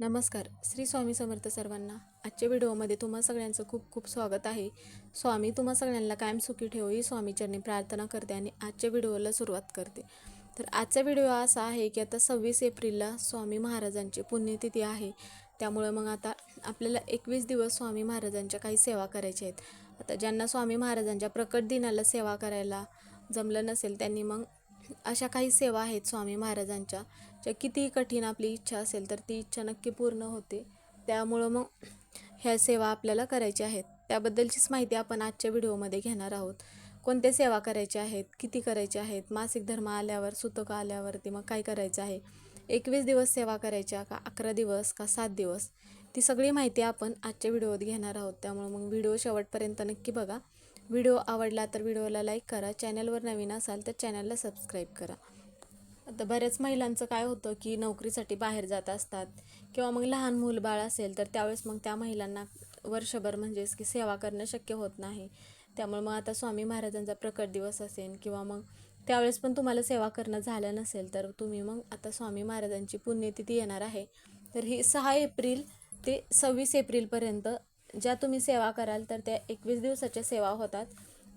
नमस्कार. श्री स्वामी समर्थ सर्वांना आजच्या व्हिडिओमध्ये तुम्हा सगळ्यांचं खूप खूप स्वागत आहे. स्वामी तुम्हा सगळ्यांना कायम सुखी ठेवू ही स्वामीचरणी प्रार्थना करते आणि आजच्या व्हिडिओला सुरुवात करते. तर आजचा व्हिडिओ असा आहे की आता सव्वीस एप्रिलला स्वामी महाराजांची पुण्यतिथी आहे. त्यामुळे मग आता आपल्याला एकवीस दिवस स्वामी महाराजांच्या काही सेवा करायच्या आहेत. आता ज्यांना स्वामी महाराजांच्या प्रकट दिनाला सेवा करायला जमलं नसेल त्यांनी मग अशा काही सेवा आहेत स्वामी महाराजांच्या ज्या कितीही कठीण आपली इच्छा असेल तर ती इच्छा नक्की पूर्ण होते. त्यामुळं मग ह्या सेवा आपल्याला करायच्या आहेत. त्याबद्दलचीच माहिती आपण आजच्या व्हिडिओमध्ये घेणार आहोत. कोणत्या सेवा करायच्या आहेत किती करायच्या आहेत मासिक धर्म आल्यावर सुतक आल्यावरती मग काय करायचं आहे एकवीस दिवस सेवा करायच्या का अकरा दिवस का सात दिवस ती सगळी माहिती आपण आजच्या व्हिडिओत घेणार आहोत. त्यामुळे मग व्हिडिओ शेवटपर्यंत नक्की बघा. व्हिडिओ आवडला तर व्हिडिओला लाईक करा. चॅनलवर नवीन असाल तर चॅनलला सबस्क्राईब करा. आता बऱ्याच महिलांचं काय होतं की नोकरीसाठी बाहेर जात असतात किंवा मग लहान मूल बाळ असेल तर त्यावेळेस मग त्या महिलांना वर्षभर म्हणजेच की सेवा करणं शक्य होत नाही. त्यामुळे मग आता स्वामी महाराजांचा प्रकट दिवस असेल किंवा मग त्यावेळेस पण तुम्हाला सेवा करणं झालं नसेल तर तुम्ही मग आता स्वामी महाराजांची पुण्यतिथी येणार आहे. तर ही सहा एप्रिल ते सव्वीस एप्रिलपर्यंत ज्या तुम्ही सेवा कराल तर त्या एकवीस दिवसाच्या सेवा होतात.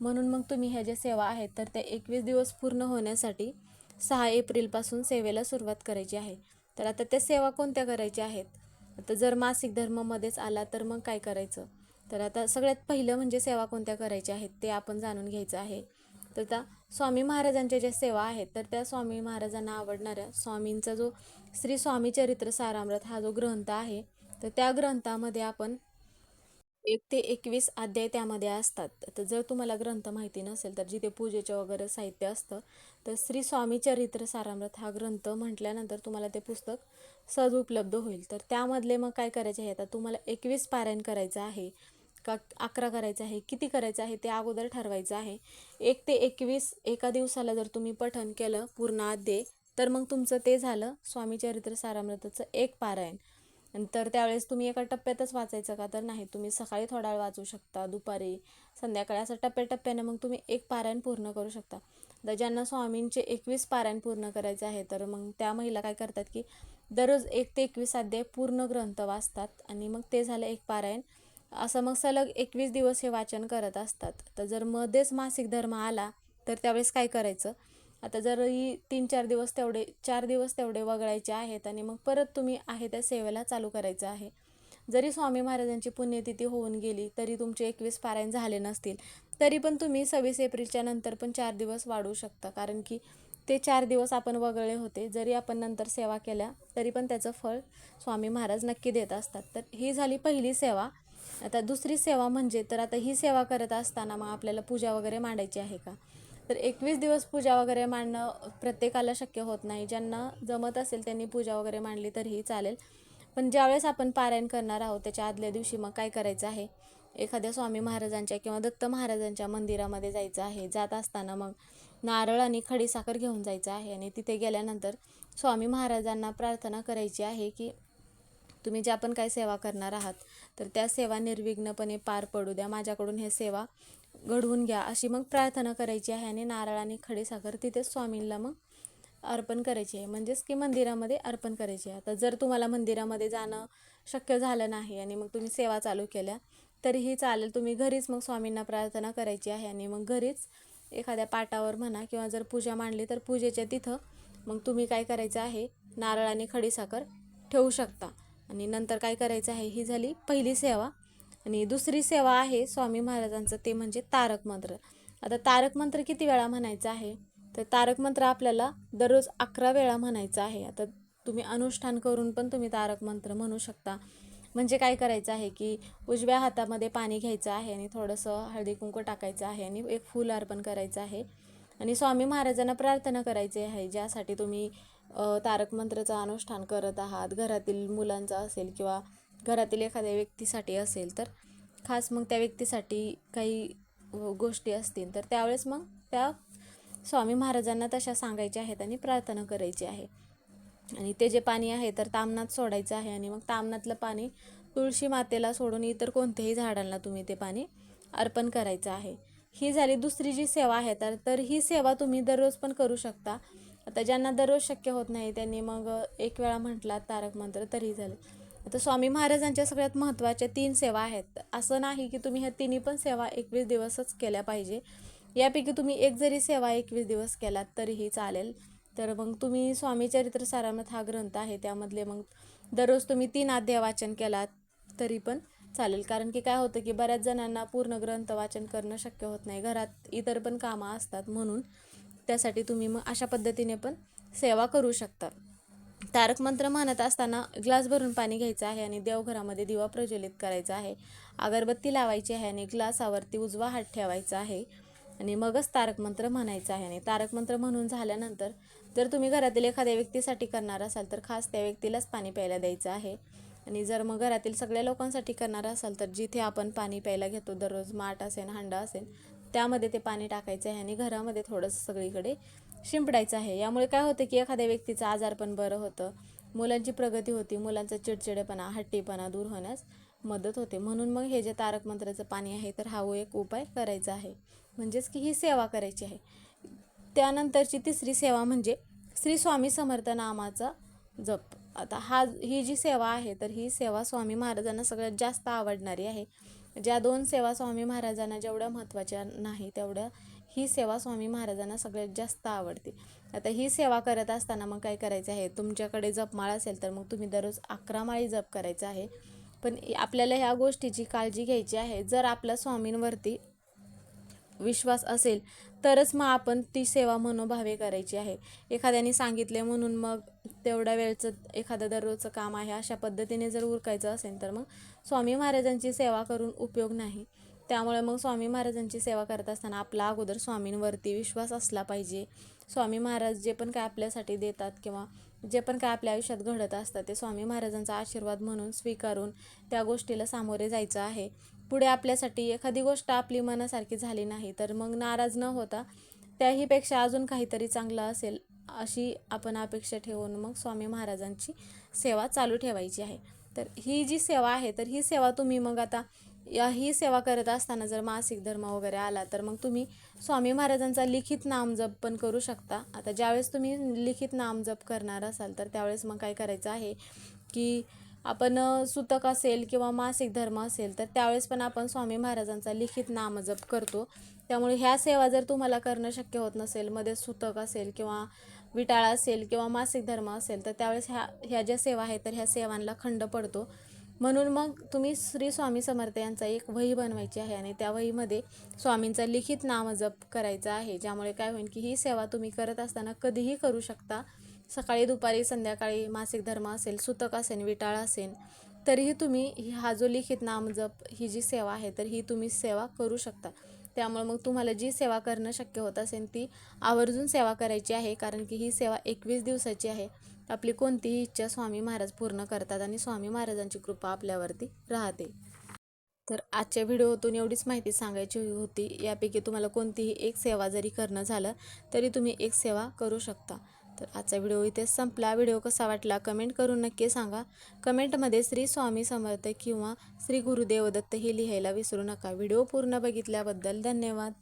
म्हणून मग तुम्ही ह्या ज्या सेवा आहेत तर त्या एकवीस दिवस पूर्ण होण्यासाठी सहा एप्रिलपासून सेवेला सुरुवात करायची आहे. तर आता त्या सेवा कोणत्या करायच्या आहेत? आता जर मासिक धर्मामध्येच आला तर मग काय करायचं? तर आता सगळ्यात पहिलं म्हणजे सेवा कोणत्या करायच्या आहेत ते आपण जाणून घ्यायचं आहे. तर त्या स्वामी महाराजांच्या ज्या सेवा आहेत तर त्या स्वामी महाराजांना आवडणाऱ्या स्वामींचा जो श्री स्वामी चरित्र सारामृत हा जो ग्रंथ आहे तर त्या ग्रंथामध्ये आपण एक ते एकवीस अध्याय त्यामध्ये असतात. तर जर तुम्हाला ग्रंथ माहिती नसेल तर जिथे पूजेचं वगैरे साहित्य असतं तर श्री स्वामी चरित्र सारामृत हा ग्रंथ म्हटल्यानंतर तुम्हाला ते पुस्तक सहज उपलब्ध होईल. तर त्यामधले मग काय करायचे आहे? आता तुम्हाला एकवीस पारायण करायचं आहे का अकरा करायचं आहे किती करायचं आहे ते अगोदर ठरवायचं आहे. एक ते एकवीस एका दिवसाला जर तुम्ही पठण केलं पूर्ण अध्याय तर मग तुमचं ते झालं स्वामी चरित्र सारामृताचं एक पारायण. तर त्यावेळेस तुम्ही एका टप्प्यातच वाचायचं का? तर नाही तुम्ही सकाळी थोडा वेळ वाचू शकता दुपारी संध्याकाळी असं टप्प्याटप्प्याने मग तुम्ही एक पारायण पूर्ण करू शकता. तर ज्यांना स्वामींचे एकवीस पारायण पूर्ण करायचे आहे तर मग त्या महिला काय करतात की दररोज एक ते एकवीस अध्याय पूर्ण ग्रंथ वाचतात आणि मग ते झालं एक पारायण. असं मग सलग एकवीस दिवस हे वाचन करत असतात. तर जर मध्येच मासिक धर्म आला तर त्यावेळेस काय करायचं? आता जर ही तीन चार दिवस तेवढे चार दिवस तेवढे वगळायचे आहेत आणि मग परत तुम्ही आहे त्या सेवेला चालू करायचं आहे. जरी स्वामी महाराजांची पुण्यतिथी होऊन गेली तरी तुमचे एकवीस पारायण झाले नसतील तरी पण तुम्ही सव्वीस एप्रिलच्या नंतर पण चार दिवस वाढवू शकता. कारण की ते चार दिवस आपण वगळले होते जरी आपण नंतर सेवा केल्या तरी पण त्याचं फळ स्वामी महाराज नक्की देत असतात. तर ही झाली पहिली सेवा. आता दुसरी सेवा म्हणजे तर आता ही सेवा करत असताना मग आपल्याला पूजा वगैरे मांडायची आहे का? तर एकवीस दिवस पूजा वगैरे मांडणं प्रत्येकाला शक्य होत नाही. ज्यांना जमत असेल त्यांनी पूजा वगैरे मांडली तरीही चालेल. पण ज्यावेळेस आपण पारायण करणार आहोत त्याच्या आदल्या दिवशी मग काय करायचं आहे? एखाद्या स्वामी महाराजांच्या किंवा दत्त महाराजांच्या मंदिरामध्ये जायचं आहे. जात असताना मग नारळ आणि खडीसाखर घेऊन जायचं आहे. आणि तिथे गेल्यानंतर स्वामी महाराजांना प्रार्थना करायची आहे की तुम्ही ज्या पण काही सेवा करणार आहात तर त्या सेवा निर्विघ्नपणे पार पडू द्या. माझ्याकडून हे सेवा घडवून घ्या. अशी मग प्रार्थना करायची आहे आणि नारळ आणि खडीसाखर तिथेच स्वामींना मग अर्पण करायची आहे. म्हणजेच की मंदिरामध्ये अर्पण करायची आहे. आता जर तुम्हाला मंदिरामध्ये जाणं शक्य झालं नाही आणि मग तुम्ही सेवा चालू केल्या तरीही चालेल. तुम्ही घरीच मग स्वामींना प्रार्थना करायची आहे आणि मग घरीच एखाद्या पाटावर म्हणा किंवा जर पूजा मांडली तर पूजेच्या तिथं मग तुम्ही काय करायचं आहे? नारळ आणि खडीसाखर ठेवू शकता. आणि नंतर काय करायचं आहे? ही झाली पहिली सेवा. आणि दुसरी सेवा आहे स्वामी महाराजांचं ते म्हणजे तारक मंत्र. आता तारक मंत्र किती वेळा म्हणायचं आहे? तर तारक मंत्र आपल्याला दररोज अकरा वेळा म्हणायचं आहे. आता तुम्ही अनुष्ठान करून पण तुम्ही तारक मंत्र म्हणू शकता. म्हणजे काय करायचं आहे की उजव्या हातामध्ये पाणी घ्यायचं आहे आणि थोडंसं हळदी कुंकू टाकायचं आहे आणि एक फूल अर्पण करायचं आहे. आणि स्वामी महाराजांना प्रार्थना करायची आहे ज्यासाठी तुम्ही तारक मंत्राचं अनुष्ठान करत आहात घरातील मुलांचं असेल किंवा घरातील एखाद्या व्यक्तीसाठी असेल तर खास मग त्या व्यक्तीसाठी काही गोष्टी असतील तर त्यावेळेस मग त्या स्वामी महाराजांना तशा सांगायच्या आहेत आणि प्रार्थना करायची आहे. आणि ते जे पाणी आहे तर तामनात सोडायचं आहे आणि मग तामनातलं पाणी तुळशी मातेला सोडून इतर कोणत्याही झाडांना तुम्ही ते पाणी अर्पण करायचं आहे. ही झाली दुसरी जी सेवा आहे तर तर ही सेवा तुम्ही दररोज पण करू शकता. आता ज्यांना दररोज शक्य होत नाही त्यांनी मग एक वेळा म्हटला तारक मंत्र तरी झालं. आता स्वामी महाराजांच्या सगळ्यात महत्त्वाच्या तीन सेवा आहेत. असं नाही की तुम्ही ह्या तिन्ही पण सेवा एकवीस दिवसच केल्या पाहिजे. यापैकी तुम्ही एक जरी सेवा एकवीस दिवस केलात तरीही चालेल. तर मग तुम्ही स्वामी चरित्र सारामत हा ग्रंथ आहे त्यामधले मग दररोज तुम्ही तीन अध्याय वाचन केलात तरी पण चालेल. कारण की काय होतं की बऱ्याच जणांना पूर्ण ग्रंथ वाचन करणं शक्य होत नाही. घरात इतर पण कामं असतात म्हणून त्यासाठी तुम्ही मग अशा पद्धतीने पण सेवा करू शकता. तारक मंत्र म्हणत असताना ग्लास भरून पाणी घ्यायचं आहे आणि देवघरामध्ये दिवा प्रज्वलित करायचा आहे. अगरबत्ती लावायची आहे आणि ग्लासावरती उजवा हात ठेवायचा आहे. आणि मगच तारक मंत्र म्हणायचं आहे. आणि तारक मंत्र म्हणून झाल्यानंतर जर तुम्ही घरातील एखाद्या व्यक्तीसाठी करणार असाल तर खास त्या व्यक्तीलाच पाणी प्यायला द्यायचं आहे. आणि जर मग घरातील सगळ्या लोकांसाठी करणार असाल तर जिथे आपण पाणी प्यायला घेतो दररोज माठ असेल हांडा असेल त्यामध्ये ते पाणी टाकायचं आहे आणि घरामध्ये थोडंसं सगळीकडे शिंपडायचं आहे. यामुळे काय होतं की एखाद्या व्यक्तीचं आजार पण बरं होतं. मुलांची प्रगती होती. मुलांचा चिडचिडेपणा हट्टीपणा दूर होण्यास मदत होते. म्हणून मग हे जे तारक मंत्राचं पाणी आहे तर हा हो एक उपाय करायचा आहे. म्हणजेच की ही सेवा करायची आहे. त्यानंतरची तिसरी सेवा म्हणजे श्री स्वामी समर्थ नामाचा जप. आता हा ही जी सेवा आहे तर ही सेवा स्वामी महाराजांना सगळ्यात जास्त आवडणारी आहे. ज्या दोन सेवा स्वामी महाराजांना जेवढ्या महत्त्वाच्या नाही तेवढ्या ही सेवा स्वामी महाराजांना सगळ्यात जास्त आवडते. आता ही सेवा करत असताना मग काय करायचं आहे? तुमच्याकडे जपमाळ असेल तर मग तुम्ही दररोज अकरा माळी जप करायचं आहे. पण आपल्याला ह्या गोष्टीची काळजी घ्यायची आहे. जर आपल्या स्वामींवरती विश्वास असेल तरच मग आपण ती सेवा मनोभावे करायची आहे. एखाद्याने सांगितले म्हणून मग तेवढ्या वेळचं एखादं दररोजचं काम आहे अशा पद्धतीने जर उरकायचं असेल तर मग स्वामी महाराजांची सेवा करून उपयोग नाही. त्यामुळे मग स्वामी महाराजांची सेवा करत असताना आपला अगोदर स्वामींवरती विश्वास असला पाहिजे. स्वामी महाराज जे पण काय आपल्यासाठी देतात किंवा जे पण काय आपल्या आयुष्यात घडत असतं ते स्वामी महाराजांचा आशीर्वाद म्हणून स्वीकारून त्या गोष्टीला सामोरे जायचं आहे. पुढे आपल्यासाठी एखादी गोष्ट आपली मनासारखी झाली नाही तर मग नाराज न होता त्याहीपेक्षा अजून काहीतरी चांगलं असेल अशी आपण अपेक्षा ठेवून मग स्वामी महाराजांची सेवा चालू ठेवायची आहे. तर ही जी सेवा आहे तर ही सेवा तुम्ही मग आता या ही सेवा करत असताना जर मासिक धर्म वगैरे आला तर मग तुम्ही स्वामी महाराजांचा लिखित नामजप पण करू शकता. आता ज्यावेळेस तुम्ही लिखित नामजप करणार असाल तर त्यावेळेस मग काय करायचं आहे की आपण सुतक असेल किंवा मासिक धर्म असेल तर त्यावेळेस पण आपण स्वामी महाराजांचा लिखित नामजप करतो. त्यामुळे ह्या सेवा जर तुम्हाला करणं शक्य होत नसेल मध्ये सुतक असेल किंवा विटाळा असेल किंवा मासिक धर्म असेल तर त्यावेळेस ह्या ह्या ज्या सेवा आहेत तर ह्या सेवांना खंड पडतो. म्हणून मग तुम्ही श्री स्वामी समर्थ यांचा एक वही बनवायची आहे आणि त्या वहीमध्ये स्वामींचा लिखित नामजप करायचा आहे. ज्यामुळे काय होईल की ही सेवा तुम्ही करत असताना कधीही करू शकता. सकाळी दुपारी संध्याकाळी मासिक धर्म असेल सुतक असेल विटाळ असेल तरीही तुम्ही हा जो लिखित नामजप ही जी सेवा आहे तर ही तुम्ही सेवा करू शकता. त्यामुळे मग तुम्हाला जी सेवा करणं शक्य होत असेल ती आवर्जून सेवा करायची आहे कारण की ही सेवा एकवीस दिवसाची आहे. आपली कोणतीही इच्छा स्वामी महाराज पूर्ण करतात आणि स्वामी महाराजांची कृपा आपल्यावरती राहते. तर आजच्या व्हिडिओतून एवढीच माहिती सांगायची होती. यापैकी तुम्हाला कोणतीही एक सेवा जरी करणं झालं तरी तुम्ही एक सेवा करू शकता. तर आजचा व्हिडिओ इथेच संपला. व्हिडिओ कसा वाटला कमेंट करून नक्की सांगा. कमेंटमध्ये श्री स्वामी समर्थ किंवा श्री गुरुदेव दत्त हे लिहायला विसरू नका. व्हिडिओ पूर्ण बघितल्याबद्दल धन्यवाद.